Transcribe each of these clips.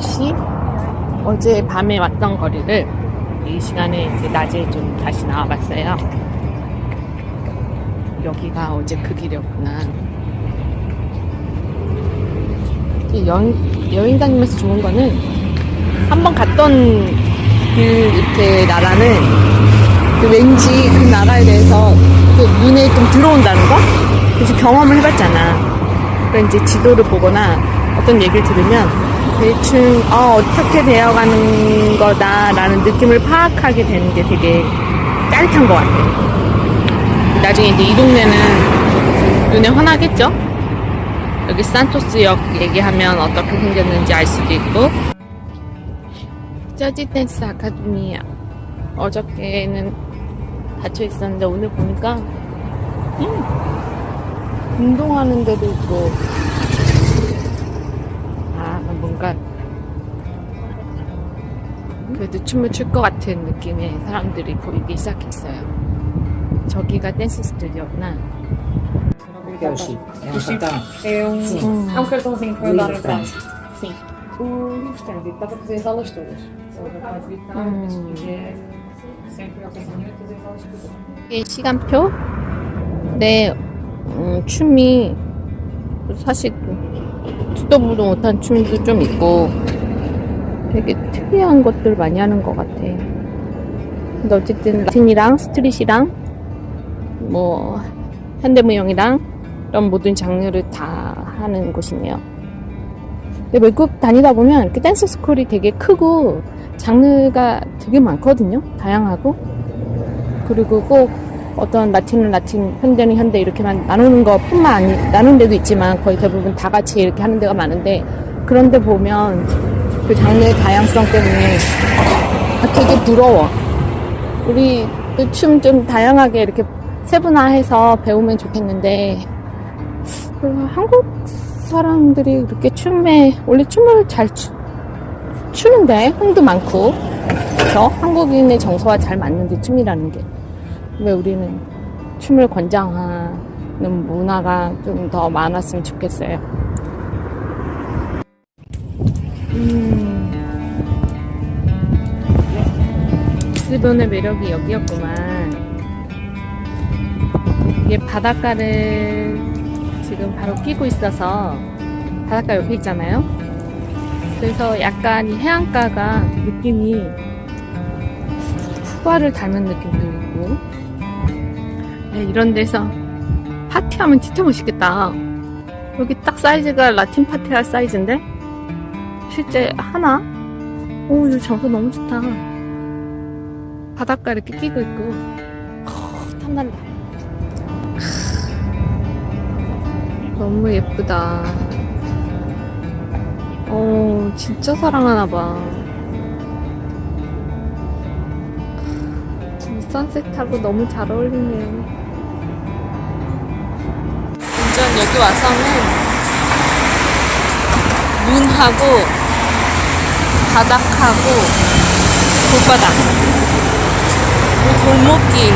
다시 어제 밤에 왔던 거리를 이 시간에 이제 낮에 좀 다시 나와봤어요. 여기가 어제 그 길이었구나. 이 여행, 여행 다니면서 좋은 거는 한 번 갔던 길 이렇게 나라는 그 왠지 그 나라에 대해서 그 눈에 좀 들어온다는 거? 그래서 경험을 해봤잖아. 그러니까 이제 지도를 보거나 어떤 얘기를 들으면 대충 어, 어떻게 되어가는 거다라는 느낌을 파악하게 되는 게 되게 짜릿한 것 같아. 나중에 이제 이 동네는 눈에 환하겠죠? 여기 산토스역 얘기하면 어떻게 생겼는지 알 수도 있고 재즈 댄스 아카데미야 어저께는 닫혀 있었는데 오늘 보니까 음, 운동하는 데도 있고 아 뭔가 그래도 춤을 출 것 같은 느낌의 사람들이 보이기 시작했어요 저기가 댄스 스튜디오구나 Que é o chip. É um cartão. É um, Sim. é um cartãozinho que vai Livre dar a trânsito. trânsito. Sim. O livre trânsito dá para fazer as aulas todas. Só dá para visitar, mas se quiser, sem preocupação, fazer as aulas todas. 이게 시간표? 네, 음, 춤이 사실 듣도 보도 못한 춤도 좀 있고 되게 특이한 것들 많이 하는 것 같아. 근데 어쨌든 라틴이랑 스트릿이랑 뭐 현대무용이랑 이런 모든 장르를 다 하는 곳이네요. 근데 외국 다니다 보면 그 댄스 스쿨이 되게 크고 장르가 되게 많거든요. 다양하고. 그리고 꼭 어떤 라틴은 라틴, 현대는 현대 이렇게만 나누는 것 뿐만 아니, 나누는 데도 있지만 거의 대부분 다 같이 이렇게 하는 데가 많은데 그런데 보면 그 장르의 다양성 때문에 아, 되게 부러워. 우리 춤 좀 다양하게 이렇게 세분화해서 배우면 좋겠는데 그 한국 사람들이 그렇게 춤에 원래 춤을 잘 추, 추는데 흥도 많고 그렇죠? 한국인의 정서와 잘 맞는데 춤이라는 게 왜 우리는 춤을 권장하는 문화가 좀 더 많았으면 좋겠어요. 음, 리스본의 매력이 여기였구만. 이게 바닷가를 지금 바로 끼고 있어서 바닷가 옆에 있잖아요. 그래서 약간 이 해안가가 느낌이 후바를 닮은 느낌도 있고 네, 이런 데서 파티하면 진짜 멋있겠다. 여기 딱 사이즈가 라틴 파티할 사이즈인데 실제 하나? 오, 이 장소 너무 좋다. 바닷가 이렇게 끼고 있고 어, 탐난다. 너무 예쁘다. 어, 진짜 사랑하나 봐. 선셋하고 너무 잘 어울리네. 완전 여기 와서는 눈하고 바닥하고 돌바닥 그리고 골목길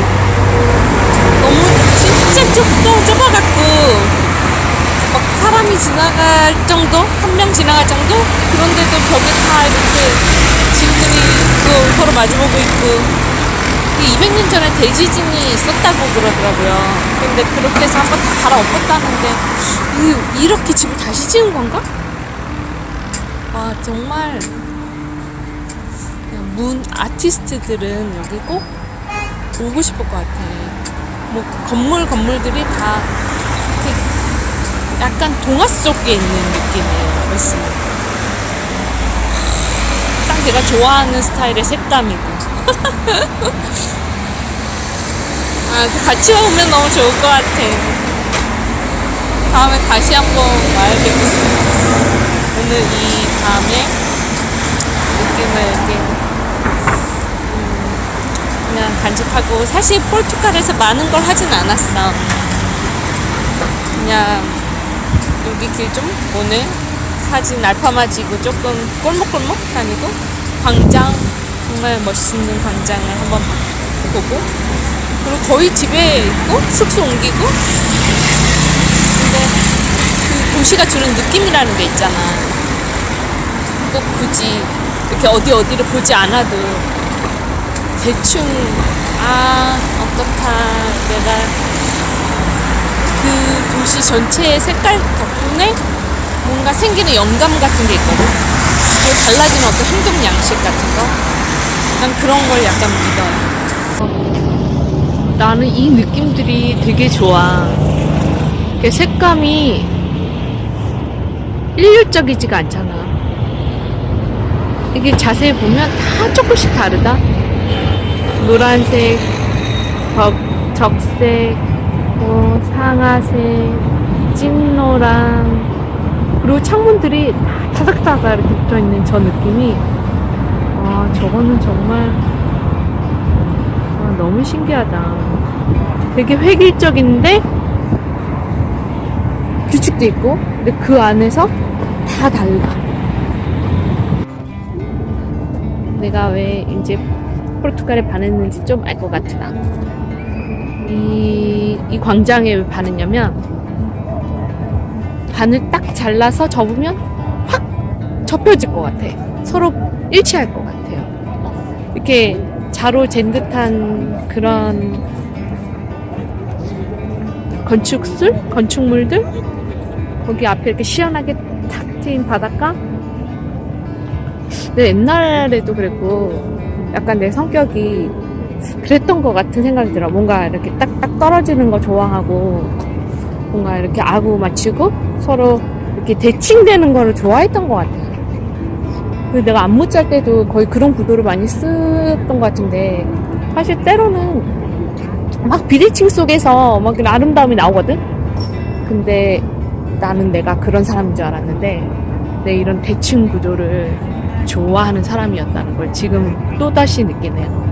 너무 진짜 좁고 좁아갖고 막 사람이 지나갈 정도? 한 명 지나갈 정도? 그런데도 벽에 다 이렇게 짐들이 있고 서로 마주보고 있고 200년 전에 대지진이 있었다고 그러더라고요. 근데 그렇게 해서 한번 다 갈아엎었다는데 이- 이렇게 집을 다시 지은 건가? 와 정말 문 아티스트들은 여기 꼭 오고 싶을 것 같아. 뭐 건물 건물들이 다 약간 동화 속에 있는 느낌이에요. 말씀. 딱 내가 좋아하는 스타일의 색감이고. 아, 또 같이 오면 너무 좋을 것 같아. 다음에 다시 한번 와야겠어. 오늘 이 밤에 느낌을 이렇게 음, 그냥 간직하고 사실 포르투갈에서 많은 걸 하진 않았어. 그냥 여기 길 좀 오늘 사진 알파마 지고 조금 꼴목꼴목 다니고 광장 정말 멋있는 광장을 한번 보고 그리고 거의 집에 있고 숙소 옮기고 근데 그 도시가 주는 느낌이라는 게 있잖아 꼭 굳이 이렇게 어디 어디를 보지 않아도 대충 아 어떻다 내가 그 도시 전체의 색깔 덕분에 뭔가 생기는 영감 같은 게 있거든. 그리고 달라지는 어떤 행동 양식 같은 거. 난 그런 걸 약간 믿어요. 나는 이 느낌들이 되게 좋아. 색감이 일률적이지가 않잖아. 이게 자세히 보면 다 조금씩 다르다. 노란색, 적, 적색, 뭐 상아색, 찐노랑, 그리고 창문들이 다 타닥타닥 이렇게 붙어 있는 저 느낌이, 와, 저거는 정말, 와, 너무 신기하다. 되게 획일적인데, 규칙도 있고, 근데 그 안에서 다 달라. 내가 왜 이제 포르투갈에 반했는지 좀 알 것 같다. 이, 이 광장에 왜 반했냐면, 반을 딱 잘라서 접으면 확 접혀질 것 같아. 서로 일치할 것 같아요. 이렇게 자로 잰 듯한 그런 건축술? 건축물들? 거기 앞에 이렇게 시원하게 탁 트인 바닷가? 근데 옛날에도 그랬고, 약간 내 성격이 그랬던 것 같은 생각이 들어. 뭔가 이렇게 딱딱 떨어지는 거 좋아하고, 뭔가 이렇게 아구 맞추고, 서로 이렇게 대칭되는 거를 좋아했던 것 같아. 그 내가 안무 짤 때도 거의 그런 구도를 많이 쓰던 것 같은데, 사실 때로는 막 비대칭 속에서 막 아름다움이 나오거든? 근데 나는 내가 그런 사람인 줄 알았는데, 내 이런 대칭 구조를 좋아하는 사람이었다는 걸 지금 또다시 느끼네요.